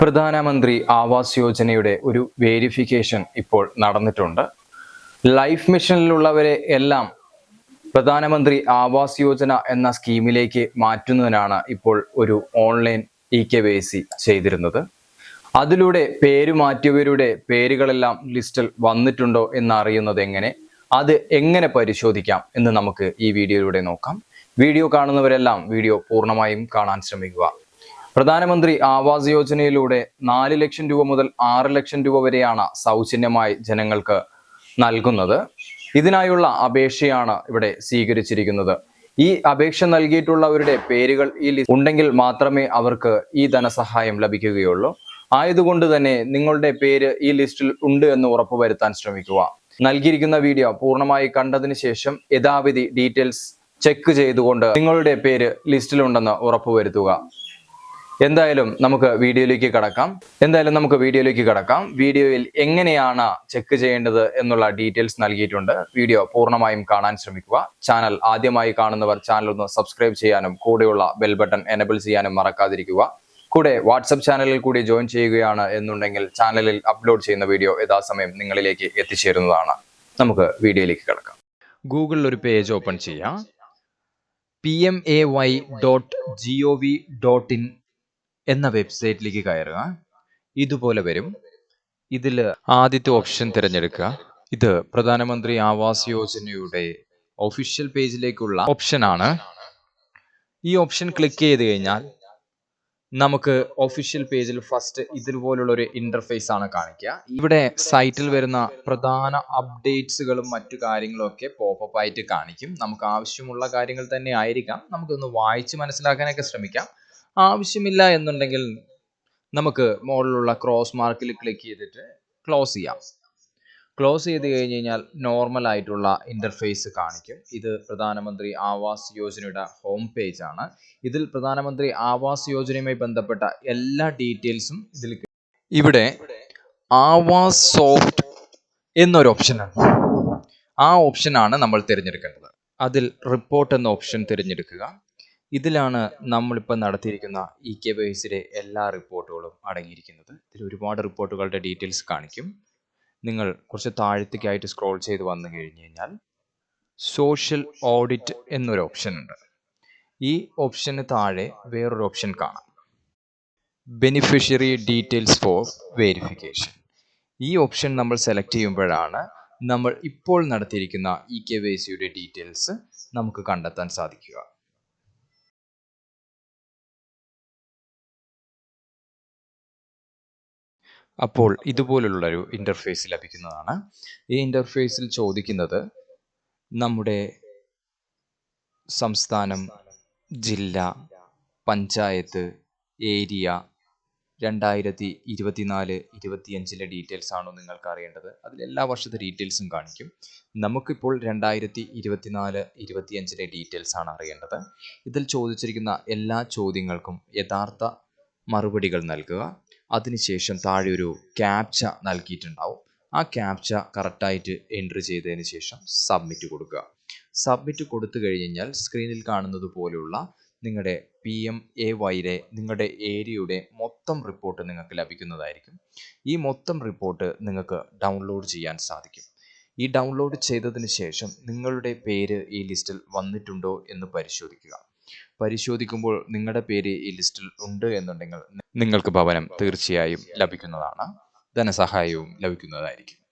പ്രധാനമന്ത്രി ആവാസ് യോജനയുടെ ഒരു വേരിഫിക്കേഷൻ ഇപ്പോൾ നടന്നിട്ടുണ്ട്. ലൈഫ് മിഷനിലുള്ളവരെ എല്ലാം പ്രധാനമന്ത്രി ആവാസ് യോജന എന്ന സ്കീമിലേക്ക് മാറ്റുന്നതിനാണ് ഇപ്പോൾ ഒരു online E K Y C ചെയ്തിരുന്നത്. അതിലൂടെ പേര് മാറ്റിയവരുടെ പേരുകളെല്ലാം ലിസ്റ്റിൽ വന്നിട്ടുണ്ടോ എന്നറിയുന്നത് എങ്ങനെ അത് എങ്ങനെ പരിശോധിക്കാം എന്ന് നമുക്ക് ഈ വീഡിയോയിലൂടെ നോക്കാം. വീഡിയോ കാണുന്നവരെല്ലാം വീഡിയോ പൂർണമായും കാണാൻ ശ്രമിക്കുക. പ്രധാനമന്ത്രി ആവാസ് യോജനയിലൂടെ നാല് ലക്ഷം രൂപ മുതൽ ആറ് ലക്ഷം രൂപ വരെയാണ് സൗജന്യമായി ജനങ്ങൾക്ക് നൽകുന്നത്. ഇതിനായുള്ള അപേക്ഷയാണ് ഇവിടെ സ്വീകരിച്ചിരിക്കുന്നത്. ഈ അപേക്ഷ നൽകിയിട്ടുള്ളവരുടെ പേരുകൾ ഈ ഉണ്ടെങ്കിൽ മാത്രമേ അവർക്ക് ഈ ധനസഹായം ലഭിക്കുകയുള്ളൂ. ആയതുകൊണ്ട് തന്നെ നിങ്ങളുടെ പേര് ഈ ലിസ്റ്റിൽ ഉണ്ട് എന്ന് ഉറപ്പുവരുത്താൻ ശ്രമിക്കുക. നൽകിയിരിക്കുന്ന വീഡിയോ പൂർണമായി കണ്ടതിന് ശേഷം യഥാവിധി ഡീറ്റെയിൽസ് ചെക്ക് ചെയ്തുകൊണ്ട് നിങ്ങളുടെ പേര് ലിസ്റ്റിലുണ്ടെന്ന് ഉറപ്പുവരുത്തുക. എന്തായാലും നമുക്ക് വീഡിയോയിലേക്ക് കടക്കാം. എന്തായാലും നമുക്ക് വീഡിയോയിലേക്ക് കടക്കാം. വീഡിയോയിൽ എങ്ങനെയാണ് ചെക്ക് ചെയ്യേണ്ടത് എന്നുള്ള ഡീറ്റെയിൽസ് നൽകിയിട്ടുണ്ട്. വീഡിയോ പൂർണമായും കാണാൻ ശ്രമിക്കുക. ചാനൽ ആദ്യമായി കാണുന്നവർ ചാനൽ ഒന്ന് സബ്സ്ക്രൈബ് ചെയ്യാനും കൂടെയുള്ള ബെൽ ബട്ടൺ എനബിൾ ചെയ്യാനും മറക്കാതിരിക്കുക. കൂടെ വാട്സപ്പ് ചാനലിൽ കൂടി ജോയിൻ ചെയ്യുകയാണ് എന്നുണ്ടെങ്കിൽ ചാനലിൽ അപ്ലോഡ് ചെയ്യുന്ന വീഡിയോ യഥാസമയം നിങ്ങളിലേക്ക് എത്തിച്ചേരുന്നതാണ്. നമുക്ക് വീഡിയോയിലേക്ക് കിടക്കാം. ഗൂഗിളിൽ ഒരു പേജ് ഓപ്പൺ ചെയ്യാം. P M A Y dot G O V dot in എന്ന വെബ്സൈറ്റിലേക്ക് കയറുക. ഇതുപോലെ വരും. ഇതിൽ ആദ്യത്തെ ഓപ്ഷൻ തിരഞ്ഞെടുക്കുക. ഇത് പ്രധാനമന്ത്രി ആവാസ് യോജനയുടെ ഒഫീഷ്യൽ പേജിലേക്കുള്ള ഓപ്ഷനാണ് ഈ ഓപ്ഷൻ ക്ലിക്ക് ചെയ്ത് കഴിഞ്ഞാൽ നമുക്ക് ഒഫീഷ്യൽ പേജിൽ ഫസ്റ്റ് ഇതുപോലുള്ള ഒരു ഇന്റർഫേസ് ആണ് കാണിക്കുക. ഇവിടെ സൈറ്റിൽ വരുന്ന പ്രധാന അപ്ഡേറ്റ്സുകളും മറ്റു കാര്യങ്ങളും ഒക്കെ പോപ്പപ്പ് ആയിട്ട് കാണിക്കും. നമുക്ക് ആവശ്യമുള്ള കാര്യങ്ങൾ തന്നെ ആയിരിക്കാം. നമുക്കൊന്ന് വായിച്ച് മനസ്സിലാക്കാനൊക്കെ ശ്രമിക്കാം. ആവശ്യമില്ല എന്നുണ്ടെങ്കിൽ നമുക്ക് മുകളിലുള്ള ക്രോസ് മാർക്കിൽ ക്ലിക്ക് ചെയ്തിട്ട് ക്ലോസ് ചെയ്യാം. ക്ലോസ് ചെയ്ത് കഴിഞ്ഞ് കഴിഞ്ഞാൽ നോർമൽ ആയിട്ടുള്ള ഇന്റർഫേസ് കാണിക്കും. ഇത് പ്രധാനമന്ത്രി ആവാസ് യോജനയുടെ ഹോം പേജ് ആണ്. ഇതിൽ പ്രധാനമന്ത്രി ആവാസ് യോജനയുമായി ബന്ധപ്പെട്ട എല്ലാ ഡീറ്റെയിൽസും ഇതിൽ ഇവിടെ ആവാസ് സോഫ്റ്റ് എന്നൊരു ഓപ്ഷൻ ഉണ്ട്. ആ ഓപ്ഷനാണ് നമ്മൾ തിരഞ്ഞെടുക്കേണ്ടത്. അതിൽ റിപ്പോർട്ട് എന്ന ഓപ്ഷൻ തിരഞ്ഞെടുക്കുക. ഇതിലാണ് നമ്മളിപ്പോൾ നടത്തിയിരിക്കുന്ന ഇ കെ വൈസിലെ എല്ലാ റിപ്പോർട്ടുകളും അടങ്ങിയിരിക്കുന്നത്. ഇതിൽ ഒരുപാട് റിപ്പോർട്ടുകളുടെ ഡീറ്റെയിൽസ് കാണിക്കും. നിങ്ങൾ കുറച്ച് താഴത്തേക്കായിട്ട് സ്ക്രോൾ ചെയ്ത് വന്നു കഴിഞ്ഞ് കഴിഞ്ഞാൽ സോഷ്യൽ ഓഡിറ്റ് എന്നൊരു ഓപ്ഷൻ ഉണ്ട്. ഈ ഓപ്ഷന് താഴെ വേറൊരു ഓപ്ഷൻ കാണാം. Beneficiary details for verification. ഈ ഓപ്ഷൻ നമ്മൾ സെലക്ട് ചെയ്യുമ്പോഴാണ് നമ്മൾ ഇപ്പോൾ നടത്തിയിരിക്കുന്ന ഇ കെ വൈ സിയുടെ ഡീറ്റെയിൽസ് നമുക്ക് കണ്ടെത്താൻ സാധിക്കുക. അപ്പോൾ ഇതുപോലുള്ളൊരു ഇന്റർഫേസ് ലഭിക്കുന്നതാണ്. ഈ ഇന്റർഫേസിൽ ചോദിക്കുന്നത് നമ്മുടെ സംസ്ഥാനം ജില്ല പഞ്ചായത്ത് ഏരിയ രണ്ടായിരത്തി ഇരുപത്തിനാല് ഇരുപത്തിയഞ്ചിലെ ഡീറ്റെയിൽസ് ആണോ നിങ്ങൾക്ക് അറിയേണ്ടത് അതിൽ എല്ലാ വർഷത്തെ ഡീറ്റെയിൽസും കാണിക്കും. നമുക്കിപ്പോൾ രണ്ടായിരത്തി ഇരുപത്തിനാല് ഇരുപത്തിയഞ്ചിലെ ഡീറ്റെയിൽസ് ആണ് അറിയേണ്ടത്. ഇതിൽ ചോദിച്ചിരിക്കുന്ന എല്ലാ ചോദ്യങ്ങൾക്കും യഥാർത്ഥ മറുപടികൾ നൽകുക. അതിനുശേഷം താഴെ ഒരു ക്യാപ്ച നൽകിയിട്ടുണ്ടാവും. ആ ക്യാപ്ച കറക്റ്റായിട്ട് എൻട്രി ചെയ്തതിന് ശേഷം സബ്മിറ്റ് കൊടുക്കുക. സബ്മിറ്റ് കൊടുത്തു കഴിഞ്ഞ് കഴിഞ്ഞാൽ സ്ക്രീനിൽ കാണുന്നത് പോലെയുള്ള നിങ്ങളുടെ പി എം എ വൈയിലെ നിങ്ങളുടെ ഏരിയയുടെ മൊത്തം റിപ്പോർട്ട് നിങ്ങൾക്ക് ലഭിക്കുന്നതായിരിക്കും. ഈ മൊത്തം റിപ്പോർട്ട് നിങ്ങൾക്ക് ഡൗൺലോഡ് ചെയ്യാൻ സാധിക്കും. ഈ ഡൗൺലോഡ് ചെയ്തതിന് ശേഷം നിങ്ങളുടെ പേര് ഈ ലിസ്റ്റിൽ വന്നിട്ടുണ്ടോ എന്ന് പരിശോധിക്കുക. പരിശോധിക്കുമ്പോൾ നിങ്ങളുടെ പേര് ഈ ലിസ്റ്റിൽ ഉണ്ട് എന്നുണ്ടെങ്കിൽ നിങ്ങൾക്ക് ഭവനം തീർച്ചയായും ലഭിക്കുന്നതാണ്. ധനസഹായവും ലഭിക്കുന്നതായിരിക്കും.